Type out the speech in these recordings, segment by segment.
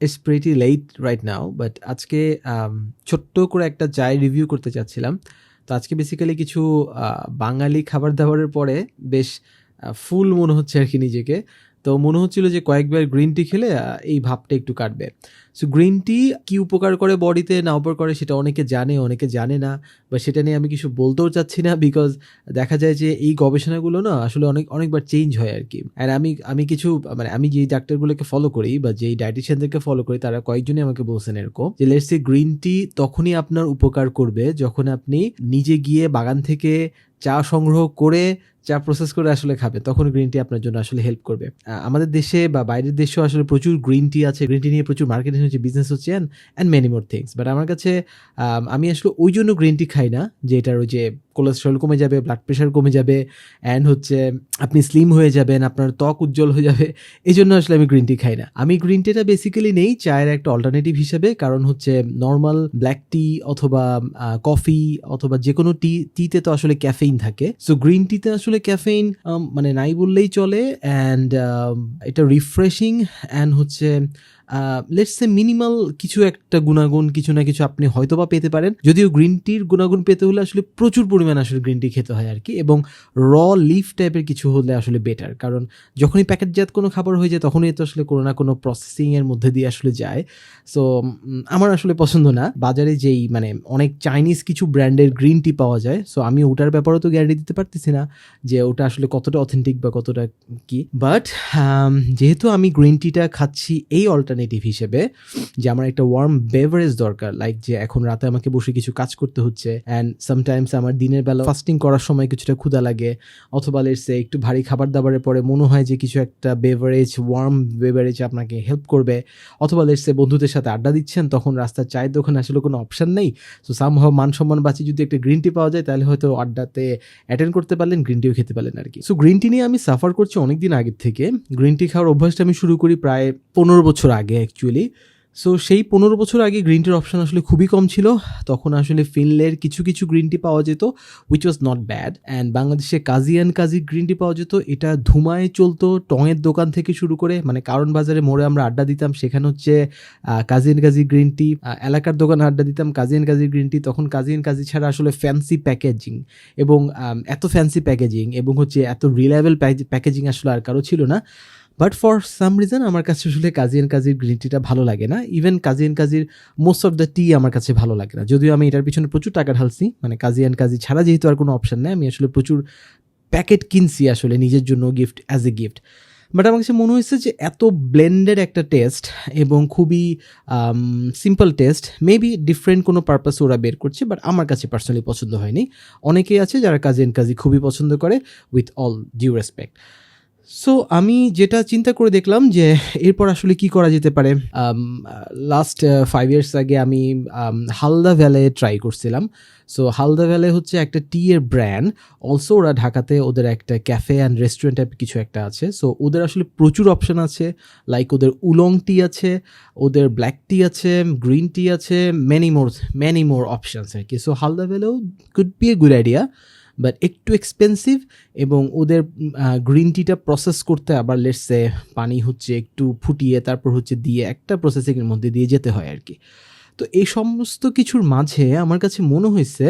It's pretty late right now but আজকে um, ছোট্ট করে একটা চায় রিভিউ করতে চাচ্ছিলাম। তো আজকে বেসিক্যালি কিছু বাঙালি খাবার দাবারের পরে বেশ ফুল মনে হচ্ছে আর কি নিজেকে। তো মনে হচ্ছিল যে কয়েকবার গ্রিন টি খেলে এই ভাবটা একটু কাটবে। সো গ্রিন টি কি উপকার করে বডিতে, না উপকার করে সেটা অনেকে জানে অনেকে জানে না, বা সেটা নিয়ে আমি কিছু বলতেও চাচ্ছি না বিকজ দেখা যায় যে এই গবেষণাগুলো না আসলে অনেক, অনেকবার চেঞ্জ হয় আর কি। অ্যান্ড আমি আমি কিছু মানে আমি যেই ডাক্তারগুলোকে ফলো করি, বা যেই ডায়েটিশিয়ানদেরকে ফলো করি, তারা কয়েকজনই আমাকে বলছেন এরকম যে লেটস গ্রিন টি তখনই আপনার উপকার করবে যখন আপনি নিজে গিয়ে বাগান থেকে চা সংগ্রহ করে, চা প্রসেস করে আসলে খাবে। তখন গ্রিন টি আপনার জন্য আসলে হেল্প করবে। আমাদের দেশে বা বাইরের দেশেও আসলে প্রচুর গ্রিন টি আছে। গ্রিন টি নিয়ে প্রচুর মার্কেটিং হচ্ছে বিজনেস হচ্ছে and many more things but আমার কাছে আমি আসলে ওই জন্য গ্রিন টি খাই না, যে এটার ওই যে কোলেস্ট্রল কমে যাবে ব্লাড প্রেশার কমে যাবে অ্যান্ড হচ্ছে আপনি স্লিম হয়ে যাবেন, আপনার ত্বক উজ্জ্বল হয়ে যাবে এই জন্য আসলে আমি গ্রিন টি খাই না। আমি গ্রিন টিটা বেসিক্যালি নেই, চায়ের একটা অল্টারনেটিভ হিসেবে, কারণ হচ্ছে নর্মাল ব্ল্যাক টি অথবা কফি অথবা যে কোনো টি টিতে তো আসলে ক্যাফেইন থাকে। সো গ্রিন টিতে আসলে ক্যাফেইন মানে নাই বললেই চলে অ্যান্ড এটা রিফ্রেশিং অ্যান্ড হচ্ছে লেটস সে মিনিমাল কিছু একটা গুণাগুণ কিছু না কিছু আপনি হয়তো বা পেতে পারেন। যদিও গ্রিন টির গুণাগুণ পেতে হলে আসলে প্রচুর পরিমাণে আসলে গ্রিন টি খেতে হয় আর কি এবং র লিফ টাইপের কিছু হলে আসলে বেটার কারণ যখনই প্যাকেটজাত কোনো খাবার হয়ে যায় তখনই তো আসলে কোনো না কোনো প্রসেসিংয়ের মধ্যে দিয়ে আসলে যায়। সো আমার আসলে পছন্দ না। বাজারে যেই মানে অনেক চাইনিজ কিছু ব্র্যান্ডের গ্রিন টি পাওয়া যায়। সো আমি ওটার ব্যাপারেও তো গ্যারান্টি দিতে পারতেছি না যে ওটা আসলে কতটা অথেন্টিক বা কতটা কি। বাট যেহেতু আমি গ্রিন টিটা খাচ্ছি এই অল্টারনেটিভ হিসেবে যে আমার একটা ওয়ার্ম বেভারেজ দরকার লাইক যে এখন রাতে আমাকে বসে কিছু কাজ করতে হচ্ছে অ্যান্ড সামটাইমস আমার দিনের বেলা ফাস্টিং করার সময় কিছুটা ক্ষুধা লাগে অথবা লেটসে একটু ভারী খাবার দাবারের পরে মনে হয় যে কিছু একটা বেভারেজ ওয়ার্ম বেভারেজ আপনাকে হেল্প করবে অথবা লেটসে বন্ধুদের সাথে আড্ডা দিচ্ছেন, তখন রাস্তার চায়ের দোকানে আসলে কোনো অপশান নেই। সো সামহাও মান সম্মান বাঁচি যদি একটা গ্রিন টি পাওয়া যায়, তাহলে হয়তো আড্ডাতে অ্যাটেন্ড করতে পারলেন গ্রিন টিও খেতে পারলেন আর কি। সো গ্রিন টি নিয়ে আমি সাফার করছি অনেকদিন আগের থেকে। গ্রিন টি খাওয়ার অভ্যাসটা আমি শুরু করি প্রায় পনেরো বছর আগে। অ্যাকচুয়ালি সো সেই পনেরো বছর আগে গ্রিন টির অপশন আসলে খুবই কম ছিল। তখন আসলে ফিনলের কিছু কিছু গ্রিন টি পাওয়া যেত which was not bad and বাংলাদেশে Kazi and Kazi green tea পাওয়া যেত। এটা ধুমায় চলতো, টঙের দোকান থেকে শুরু করে মানে কারণ বাজারে মোড়ে আমরা আড্ডা দিতাম। সেখানে হচ্ছে Kazi and Kazi green tea এলাকার দোকানে আড্ডা দিতাম। Kazi and Kazi green tea তখন কাজি অ্যান্ড কাজি ছাড়া আসলে ফ্যান্সি প্যাকেজিং এবং এত ফ্যান্সি প্যাকেজিং এবং হচ্ছে এত রিলায়েবল প্যাকেজিং আসলে আর কারও ছিল না। বাট ফর সাম রিজন আমার কাছে আসলে কাজি অ্যান্ড কাজির গ্রিন টিটা ভালো লাগে না। ইভেন কাজি অ্যান্ড কাজির মোস্ট অফ দ্য টি আমার কাছে ভালো লাগে না। যদিও আমি এটার পিছনে প্রচুর টাকা ঢালছি মানে কাজি অ্যান্ড কাজি ছাড়া যেহেতু আর কোনো অপশন নেই, আমি আসলে প্রচুর প্যাকেট কিনছি আসলে নিজের জন্য gift as a gift but আমার কাছে মনে হয়েছে যে এত ব্লেন্ডেড একটা টেস্ট এবং খুবই সিম্পল টেস্ট মেবি ডিফারেন্ট কোনো পারপাস ওরা বের করছে বাট আমার কাছে পার্সোনালি পছন্দ হয়নি। অনেকেই আছে যারা কাজি অ্যান্ড কাজি খুবই পছন্দ করে with all due respect so আমি যেটা চিন্তা করে দেখলাম যে এরপর আসলে কি করা যেতে পারে। লাস্ট ফাইভ ইয়ার্স আগে আমি হালদা ভ্যালে ট্রাই করছিলাম। সো হালদা ভ্যালে হচ্ছে একটা টি এর ব্র্যান্ড অলসো ওরা ঢাকাতে ওদের একটা ক্যাফে অ্যান্ড রেস্টুরেন্ট টাইপ কিছু একটা আছে। সো ওদের আসলে প্রচুর অপশন আছে। লাইক ওদের উলং টি আছে, ওদের ব্ল্যাক টি আছে গ্রিন টি আছে many more many more options আর কি। So Halda ভ্যালেও could be a good idea but একটু এক্সপেন্সিভ এবং ওদের গ্রিন টিটা প্রসেস করতে আবার লেটসে পানি হচ্ছে একটু ফুটিয়ে তারপর হচ্ছে দিয়ে একটা প্রসেসিংয়ের মধ্যে দিয়ে যেতে হয় আর কি তো এই সমস্ত কিছুর মাঝে আমার কাছে মনে হয়েছে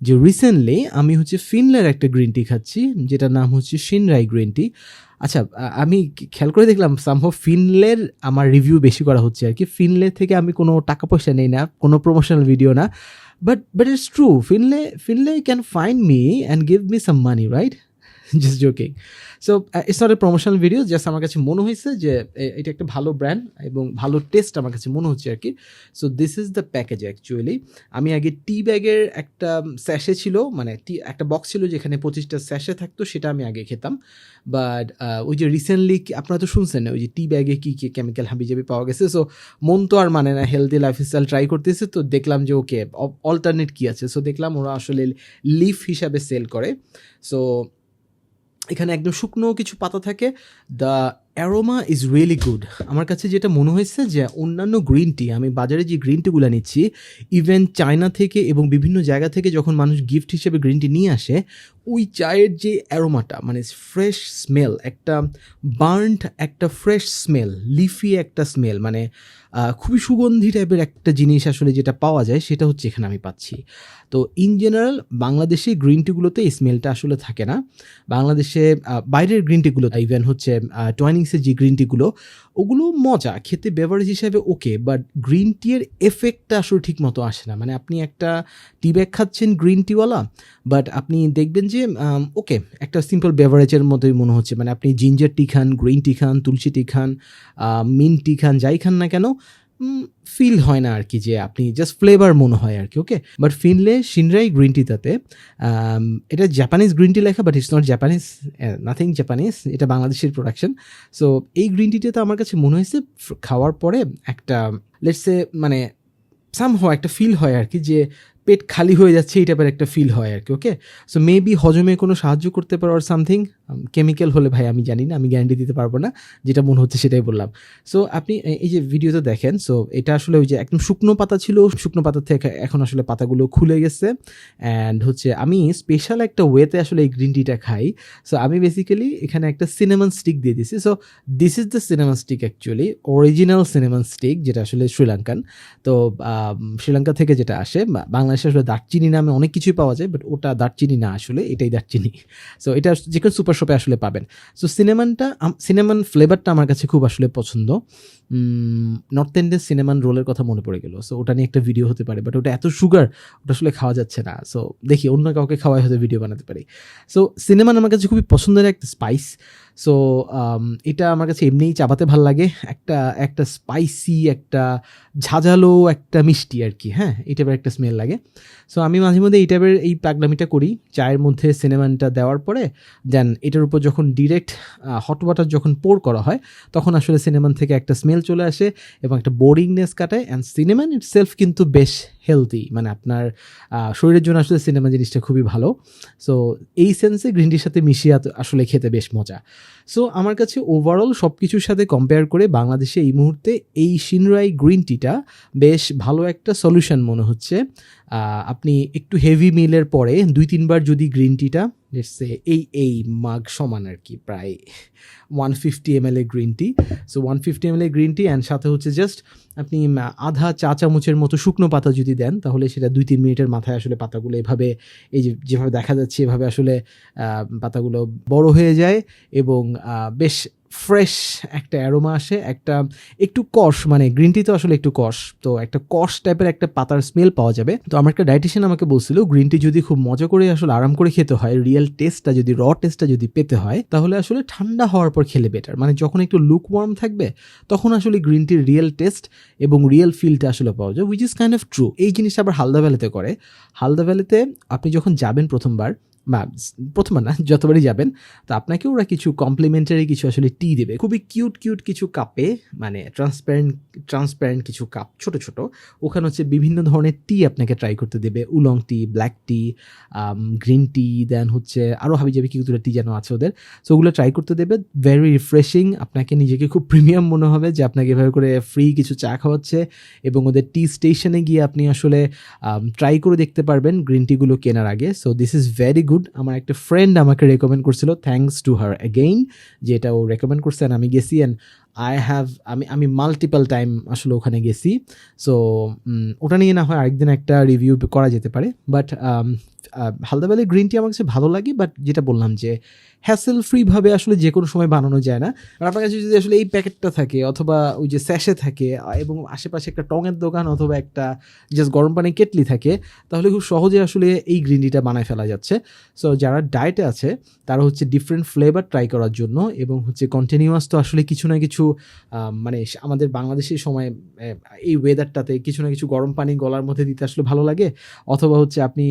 যে রিসেন্টলি আমি হচ্ছে ফিনলের একটা গ্রিন টি খাচ্ছি, যেটার নাম হচ্ছে সিনরাই গ্রিন টি আচ্ছা আমি খেয়াল করে দেখলাম সম্ভব ফিনলের আমার রিভিউ বেশি করা হচ্ছে আর কি ফিনলে থেকে আমি কোনো টাকা পয়সা নেই না, কোনো প্রমোশনাল ভিডিও না। But but it's true. Finlay finlay can find me and give me some money right just joking. So it's not a promotional video just আমার কাছে মনে হয়েছে যে এটা একটা ভালো ব্র্যান্ড এবং ভালো টেস্ট আমার কাছে মনে হচ্ছে আর কি। So this is the package actually আমি আগে টি ব্যাগের একটা স্যাশে ছিল মানে টি একটা বক্স ছিল যেখানে পঁচিশটা স্যাশে থাকতো সেটা আমি আগে খেতাম। বাট ওই যে রিসেন্টলি আপনারা তো শুনছেন না, ওই যে টি ব্যাগে কী কী কেমিক্যাল হাবিজাবি পাওয়া গেছে। সো মন তো আর মানে না হেলদি লাইফস্টাইল ট্রাই করতেছে তো দেখলাম যে ওকে অল্টারনেট কী আছে? সো দেখলাম ওরা আসলে লিফ হিসাবে সেল করে। সো এখানে একদম শুকনো কিছু পাতা থাকে। The aroma is really good আমার কাছে যেটা মনে হয়েছে যে অন্যান্য গ্রিন টি আমি বাজারে যে গ্রিন টিগুলো নিচ্ছি ইভেন চায়না থেকে এবং বিভিন্ন জায়গা থেকে যখন মানুষ গিফট হিসেবে গ্রিন টি নিয়ে আসে, ওই চায়ের যে অ্যারোমাটা মানে ফ্রেশ স্মেল একটা বার্নড একটা ফ্রেশ স্মেল লিফি একটা স্মেল মানে খুবই সুগন্ধি টাইপের একটা জিনিস আসলে যেটা পাওয়া যায়, সেটা হচ্ছে এখানে আমি পাচ্ছি। তো ইন জেনারেল বাংলাদেশে গ্রিন টিগুলোতে এই স্মেলটা আসলে থাকে না। বাংলাদেশে বাইরের গ্রিন টিগুলো ইভেন হচ্ছে টয়েনিংসের যে গ্রিন টিগুলো ওগুলো মজা। খেতে বেভারেজ হিসাবে ওকে বাট গ্রিন টি এর এফেক্টটা আসলে ঠিক মতো আসে না। মানে আপনি একটা টি ব্যাগ খাচ্ছেন গ্রিন টিওয়ালা বাট আপনি দেখবেন যে ওকে একটা সিম্পল বেভারেজের মতোই মনে হচ্ছে। মানে আপনি জিঞ্জার টি খান গ্রিন টি খান, তুলসী টি খান মিন টি খান, যাই খান না কেন ফিল হয় না আর কি যে আপনি জাস্ট ফ্লেভার মনে হয় আর কি ওকে বাট ফিনলে সিনরাই গ্রিন টিটাতে এটা জাপানিজ গ্রিন টি লেখা but it's not Japanese nothing Japanese এটা বাংলাদেশের প্রোডাকশন সো এই গ্রিন টিটাতে আমার কাছে মনে হয়েছে, খাওয়ার পরে একটা লেটসে মানে সাম হয় একটা ফিল হয় আর কি যে পেট খালি হয়ে যাচ্ছে, এই টাইপের একটা ফিল হয় আর কি ওকে সো মেবি হজমে কোনো সাহায্য করতে পারো আর সামথিং কেমিক্যাল হলে ভাই আমি জানি না, আমি গ্যারান্টি দিতে পারব না, যেটা মনে হচ্ছে সেটাই বললাম। সো আপনি এই যে ভিডিওতে দেখেন সো এটা আসলে ওই যে একদম শুকনো পাতা ছিল, শুকনো পাতা থেকে এখন আসলে পাতাগুলো খুলে গেছে অ্যান্ড হচ্ছে আমি স্পেশাল একটা ওয়েতে আসলে এই গ্রিন টিটা খাই। সো আমি বেসিক্যালি এখানে একটা সিনেমান স্টিক দিয়ে দিছি। So this is the cinnamon stick actually original cinnamon stick যেটা আসলে শ্রীলঙ্কান। তো শ্রীলঙ্কা থেকে যেটা আসে, বা- বাংলাদেশে আসলে দারচিনি নামে অনেক কিছুই পাওয়া যায় বাট ওটা দারচিনি না আসলে, এটাই দারচিনি। সো এটা যে কোনো সুপার শপে আসলে পাবেন। সো সিনেমানটা সিনেমান ফ্লেভারটা আমার কাছে খুব আসলে পছন্দ। নর্থ ইন্ডিয়ান সিনেমান রোলের কথা মনে পড়ে গেল। সো ওটা নিয়ে একটা ভিডিও হতে পারে বাট ওটা এত সুগার ওটা আসলে খাওয়া যাচ্ছে না। সো দেখি অন্য কাউকে খাওয়াই হয়তো ভিডিও বানাতে পারি। সো সিনেমান আমার কাছে খুবই পছন্দের একটা স্পাইস সো এটা আমার কাছে এমনিই চাবাতে ভালো লাগে। একটা একটা স্পাইসি একটা ঝাঁঝালো, একটা মিষ্টি আর কি হ্যাঁ? এই টাইপের একটা স্মেল লাগে। সো আমি মাঝে মধ্যে এই টাইপের এই পাগলামিটা করি। চায়ের মধ্যে সিনেমানটা দেওয়ার পরে দেন এটার উপর যখন ডিরেক্ট হট ওয়াটার যখন পোর করা হয়, তখন আসলে সিনেমান থেকে একটা স্মেল চলে আসে এবং একটা বোরিংনেস কাটায়। অ্যান্ড সিনেমান ইট সেলফ কিন্তু বেশ হেলদি মানে আপনার শরীরের জন্য আসলে সিনেমা জিনিসটা খুবই ভালো। সো এই সেন্সে গ্রিন টির সাথে মিশিয়ে আসলে খেতে বেশ মজা। সো আমার কাছে ওভারঅল সব কিছুর সাথে কম্পেয়ার করে বাংলাদেশে এই মুহূর্তে এই সিনরাই গ্রিন টিটা বেশ ভালো একটা সলিউশন মনে হচ্ছে। আপনি একটু হেভি মিলের পরে দুই তিনবার যদি গ্রিন টিটা সে এই এই মাগ সমান আর কি, প্রায় one fifty M L a green tea so one fifty M L a green tea and সাথে হচ্ছে জাস্ট আপনি আধা চা চামচের মতো শুকনো পাতা যদি দেন, তাহলে সেটা দুই, তিন মিনিটের মাথায় আসলে পাতাগুলো এভাবে, এই যে যেভাবে দেখা যাচ্ছে এভাবে আসলে পাতাগুলো বড় হয়ে যায় এবং বেশ ফ্রেশ একটা অ্যারোমা আসে, একটা একটু কষ মানে গ্রিন টি তো আসলে একটু কষ, তো একটা কষ টাইপের একটা পাতার স্মেল পাওয়া যাবে। তো আমার একটা ডাইটিশিয়ান আমাকে বলছিল, গ্রিন টি যদি খুব মজা করে আসলে আরাম করে খেতে হয় রিয়েল টেস্টটা যদি র টেস্টটা যদি পেতে হয়, তাহলে আসলে ঠান্ডা হওয়ার পর খেলে বেটার মানে যখন একটু লুক ওয়ার্ম থাকবে, তখন আসলে গ্রিন টির রিয়েল টেস্ট এবং রিয়েল ফিলটা আসলে পাওয়া যায় which is kind of true এই জিনিসটা আবার হালদা ভ্যালিতে করে। হালদা ভ্যালিতে আপনি যখন যাবেন প্রথমবার বা প্রথমবার না, যতবারই যাবেন, তো আপনাকে ওরা কিছু কমপ্লিমেন্টারি কিছু আসলে টি দেবে। খুবই কিউট কিউট কিছু কাপে মানে ট্রান্সপারেন্ট ট্রান্সপারেন্ট কিছু কাপ ছোট ছোট, ওখানে হচ্ছে বিভিন্ন ধরনের টি আপনাকে ট্রাই করতে দেবে। উলং টি ব্ল্যাক টি গ্রিন টি দেন হচ্ছে আরও হাবি যাবি কি টি যেন আছে ওদের। সো ওগুলো ট্রাই করতে দেবে। ভেরি রিফ্রেশিং আপনাকে নিজেকে খুব প্রিমিয়াম মনে হবে যে আপনাকে এভাবে করে ফ্রি কিছু চা খাওয়াচ্ছে এবং ওদের টি স্টেশনে গিয়ে আপনি আসলে ট্রাই করে দেখতে পারবেন গ্রিন টিগুলো কেনার আগে। So this is very good. আমার একটা ফ্রেন্ড আমাকে রেকমেন্ড করছিল থ্যাংকস টু হার অ্যাগেইন যে এটা ও রেকমেন্ড করছে আমি গেছি অ্যান্ড আই হ্যাভ আমি আমি মাল্টিপাল টাইম আসলে ওখানে গেছি। সো ওটা নিয়ে না হয় আরেকদিন একটা রিভিউ করা যেতে পারে but Halda Valley green tea আমার কাছে ভালো লাগে বাট যেটা বললাম যে হ্যাসেল ফ্রিভাবে আসলে যে কোনো সময় বানানো যায় না। আর আপনার কাছে যদি আসলে এই প্যাকেটটা থাকে অথবা ওই যে স্যাশে থাকে, এবং আশেপাশে একটা টঙের দোকান অথবা একটা জাস্ট গরম পানি কেটলি থাকে, তাহলে খুব সহজে আসলে এই গ্রিন টিটা বানায় ফেলা যাচ্ছে। সো যারা ডায়েটে আছে, তারা হচ্ছে ডিফারেন্ট ফ্লেভার ট্রাই করার জন্য এবং হচ্ছে কন্টিনিউয়াস তো আসলে কিছু না কিছু মানে আমাদের বাংলাদেশের সময় এই ওয়েদারটাতে কিছু না কিছু গরম পানি গলার মধ্যে দিতে আসলে ভালো লাগে। অথবা হচ্ছে আপনি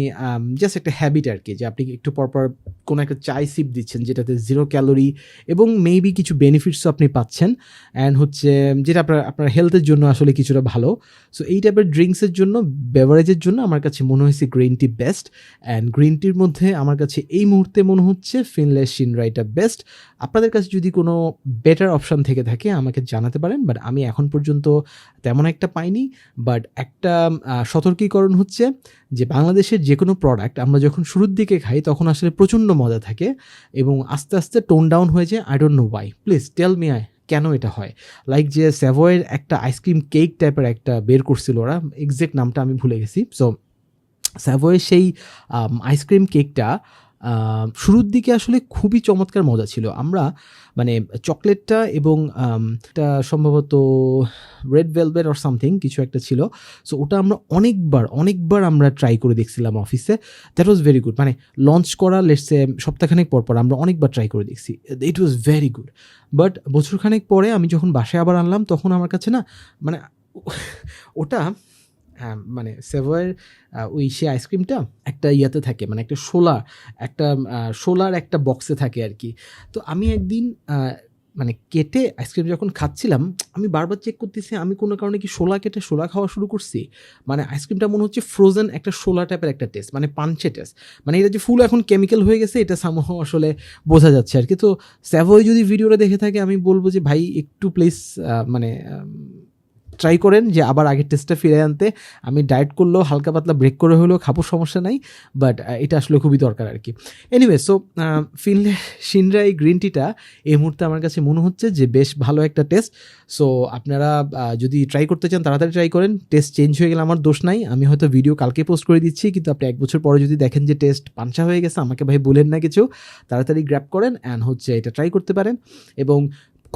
জাস্ট একটা হ্যাবিট আর কি যে আপনি একটু পরপর কোনো একটা চাই সিপ দিচ্ছেন যেটাতে জিরো ক্যালোরি এবং মেবি কিছু বেনিফিটসও আপনি পাচ্ছেন অ্যান্ড হচ্ছে যেটা আপনার আপনার হেলথের জন্য আসলে কিছুটা ভালো। সো এই টাইপের ড্রিঙ্কসের জন্য বেভারেজের জন্য আমার কাছে মনে হয়েছে green tea best and green টির মধ্যে আমার কাছে এই মুহূর্তে মনে হচ্ছে ফিনলেস সিনরাইটা বেস্ট আপনাদের কাছে যদি কোনো বেটার অপশান থেকে থাকে আমাকে জানাতে পারেন বাট আমি এখন পর্যন্ত তেমন একটা পাইনি। বাট একটা সতর্কীকরণ হচ্ছে যে বাংলাদেশের যে কোনো প্রোডাক্ট আমরা যখন শুরুর দিকে খাই, তখন আসলে প্রচণ্ড মজা থাকে এবং আস্তে আস্তে টোন ডাউন হয়ে যায়। I don't know why please tell me I কেন এটা হয়? লাইক যে স্যাভয়ের একটা আইসক্রিম কেক টাইপের একটা বের করছিল ওরা এক্সাক্ট নামটা আমি ভুলে গেছি। সো স্যাভয়ের সেই আইসক্রিম কেকটা শুরুর দিকে আসলে খুবই চমৎকার মজা ছিল। আমরা মানে চকলেটটা এবং এটা সম্ভবত রেড ভেলভেট অর সামথিং কিছু একটা ছিল। সো ওটা আমরা অনেকবার অনেকবার আমরা ট্রাই করে দেখছিলাম অফিসে। দ্যাট ওয়াজ ভেরি গুড মানে লঞ্চ করা লেটসে সপ্তাহখানেক পর পর আমরা অনেকবার ট্রাই করে দেখছি। It was very good but বছরখানেক পরে আমি যখন বাসায় আবার আনলাম, তখন আমার কাছে না মানে ওটা হ্যাঁ, মানে সেভয়ের ওই সে আইসক্রিমটা একটা ইয়াতে থাকে মানে একটা শোলা একটা শোলার একটা বক্সে থাকে আর কি। তো আমি একদিন মানে কেটে আইসক্রিম যখন খাচ্ছিলাম আমি বারবার চেক করতেছি আমি কোনো কারণে কি শোলা কেটে শোলা খাওয়া শুরু করছি? মানে আইসক্রিমটা মনে হচ্ছে ফ্রোজেন একটা শোলা টাইপের একটা টেস্ট মানে পাঞ্চে টেস্ট মানে এটা যে ফুল এখন কেমিক্যাল হয়ে গেছে এটা সামহ আসলে বোঝা যাচ্ছে আর কি। তো স্যাভয় যদি ভিডিওটা দেখে থাকে আমি বলব যে ভাই একটু প্লিজ মানে ট্রাই করেন যে আবার আগের টেস্টটা ফিরে আনতে। আমি ডায়েট করলেও হালকা পাতলা ব্রেক করে হলেও খাব, সমস্যা নাই বাট এটা আসলে খুবই দরকার আর কি। এনিওয়ে সো ফিনলে সিনরা এই গ্রিন টিটা এই মুহূর্তে আমার কাছে মনে হচ্ছে যে বেশ ভালো একটা টেস্ট সো আপনারা যদি ট্রাই করতে চান, তাড়াতাড়ি ট্রাই করেন। টেস্ট চেঞ্জ হয়ে গেলে আমার দোষ নাই। আমি হয়তো ভিডিও কালকে পোস্ট করে দিচ্ছি, কিন্তু আপনি এক বছর পরে যদি দেখেন যে টেস্ট পাঞ্চা হয়ে গেছে, আমাকে ভাই বলেন না কিছু, তাড়াতাড়ি গ্র্যাপ করেন অ্যান্ড হচ্ছে এটা ট্রাই করতে পারেন। এবং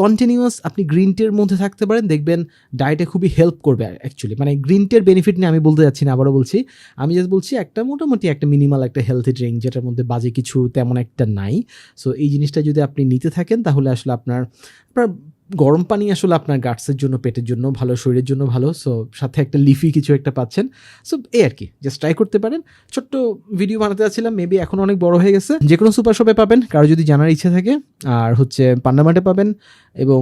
কন্টিনিউয়াস আপনি গ্রিন টির মধ্যে থাকতে পারেন, দেখবেন ডায়েটে খুবই হেল্প করবে অ্যাকচুয়ালি মানে গ্রিন টির বেনিফিট নিয়ে আমি বলতে যাচ্ছি না, আবারও বলছি। আমি জাস্ট বলছি একটা মোটামুটি একটা মিনিমাল একটা হেলথি ড্রিঙ্ক যেটার মধ্যে বাজে কিছু তেমন একটা নাই। সো এই জিনিসটা যদি আপনি নিতে থাকেন, তাহলে আসলে আপনার আপনার গরম পানি আসলে আপনার গাটসের জন্য, পেটের জন্য ভালো, শরীরের জন্য ভালো সো সাথে একটা লিফি কিছু একটা পাচ্ছেন। সো এই আর কি জাস্ট ট্রাই করতে পারেন। ছোট্ট ভিডিও বানাতে যাচ্ছিলাম মেবি এখন অনেক বড় হয়ে গেছে। যে কোনো সুপার শপে পাবেন, কারও যদি জানার ইচ্ছে থাকে, আর হচ্ছে পান্ডামাটে পাবেন, এবং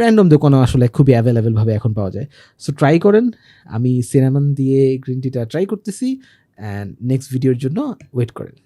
র্যান্ডম দোকানও আসলে খুবই অ্যাভেলেবেলভাবে এখন পাওয়া যায়। সো ট্রাই করেন, আমি সিনেমান দিয়ে গ্রিন টিটা ট্রাই করতেছি অ্যান্ড নেক্সট ভিডিওর জন্য ওয়েট করেন।